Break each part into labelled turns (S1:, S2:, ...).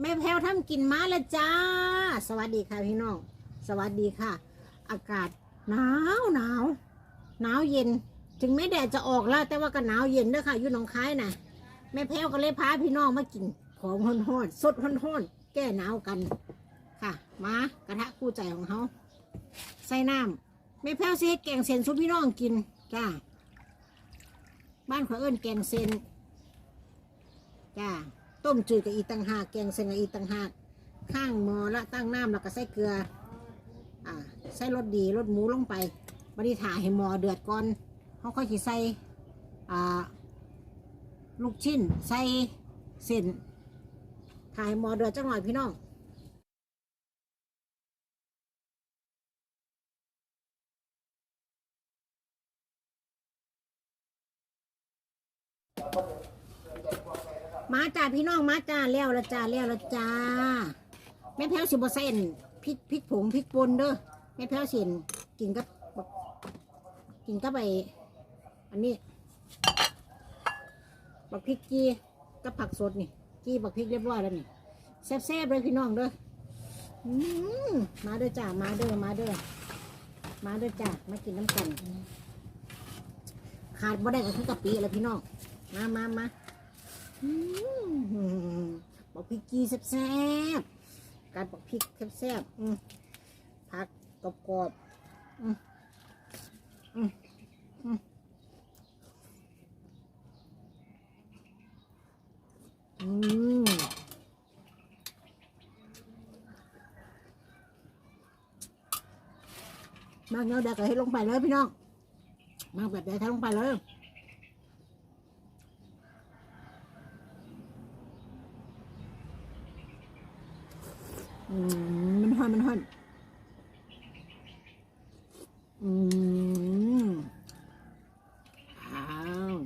S1: แม่แพรวทำกินมาแล้วจ้า สวัสดีค่ะพี่น้อง สวัสดีค่ะ อากาศหนาวหนาวหนาวเย็น ถึงแม้แดดจะออกแล้ว แต่ว่าก็หนาวเย็นเด้อค่ะอยู่หนองคายนะแม่แพรวก็เลยพาพี่น้องมากินของฮ้อนๆสดฮ้อนๆแก้หนาวกันค่ะ มากระทะคู่ใจของเขาใส่น้ำแม่แพรวสิเฮ็ดแกงเซนซุปพี่น้องกินจ้าบ้านขอเอิ้นแกงเซนจ้า ต้มจืดกับอีตังหากแกงเส้นกับอีตังหากข้างหมอละตั้งน้ำแล้วก็ใส่เกลืออ่าใส่รสดีรสหมูลงไปบริถ่าให้หมอเดือดก่อนเขาค่อยสิใส่อ่าลูกชิ้นใส่เส้นถ่ายหมอเดือดจังหน่อยพี่น้อง มาจ้าพี่น้องมาจ้าแล้วละจ้าแล้วละจ้าแม่แพ้วสิบเซนพริกพริกผงพริกป่นเด้อแม่แพ้วสินกินกับกินกับไปอันนี้บักพริกจีกับผักสดนี่จีบักพริกเรียบร้อยแล้วนี่แซ่บๆเลยพี่น้องเด้อมาเด้อจ้ามาเด้อมาเด้อมาเด้อจ้ามากินน้ำกันขาดบ่ได้ก็คือกะปิแล้วพี่น้องมามามา บอกพริกจีแซ่บๆการบอกพริกแซ่บๆผักกรอบๆอืมมากเนาะเดี๋ยวก็ให้ลงไปเลยพี่น้องมากแบบเดี๋ยวให้ลงไปเลย อืมมันหอนมันหอนอืมอ้าว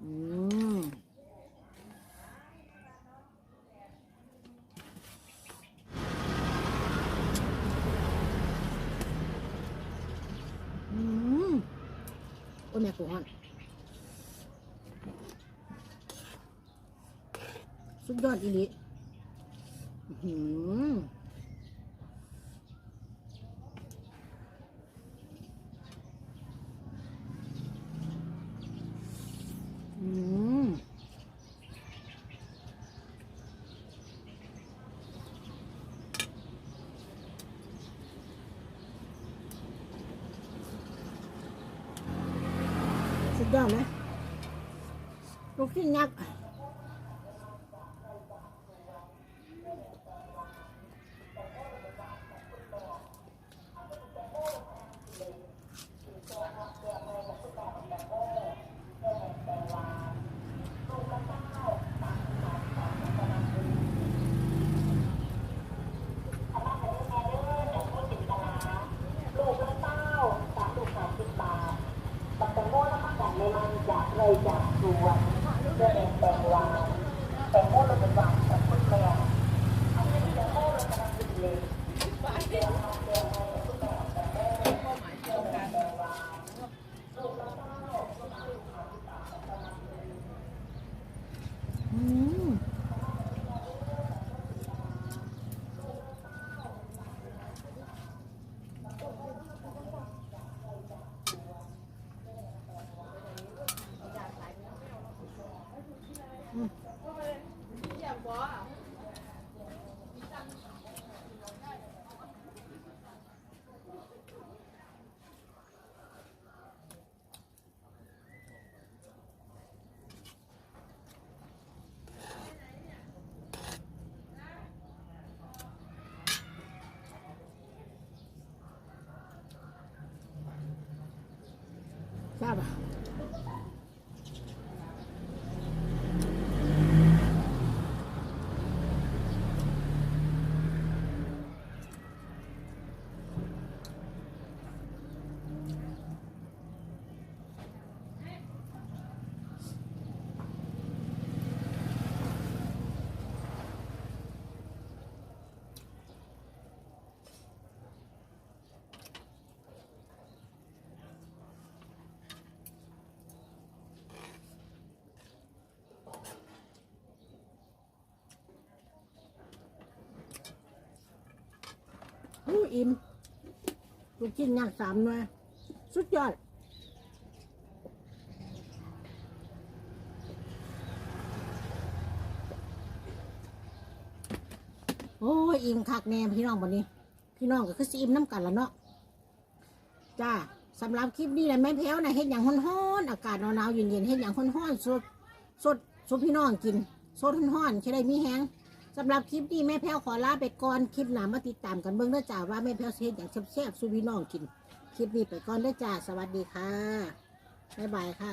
S1: อืมอืมโอ้แม่กูฮอนสุดยอดอีหลีอื้ หืมสุดยอดเลยลูกชิ้นยักษ์
S2: ลูกละเต้าสามลูกสามสิบบาทบักแตงโมน้ำมันกันเลยมันจาก เลยจากสวนเดินเองแตงวาแตงโมเราเป็นหวานกับคุณแม่ 爸爸。 อู้อิ่มลูก
S1: ชิ้นย่างสามหน่วยสุดยอด โอ้ยอิ่มคักแน่พี่น้องวันนี้ พี่น้องก็คือสิอิ่มน้ำกันละเนาะจ้าสำหรับคลิปนี้นะแม่แพ้วนะเฮ็ดอย่างฮ้อนๆอากาศหนาวๆเย็นๆเฮ็ดอย่างฮ้อนๆสดสดสดพี่น้องกินสดฮ้อนๆใช่ได้มีแห้ง สำหรับคลิปนี้แม่แพ้วขอลาไปก่อนคลิปหน้ามาติดตามกันเบื้องเด้อจ้าว่าแม่แพ้วเฮ็ดอย่างแซ่บๆสู่พี่น้องกิน คลิปนี้ไปก่อนได้จ้าสวัสดีค่ะบ๊ายบายค่ะ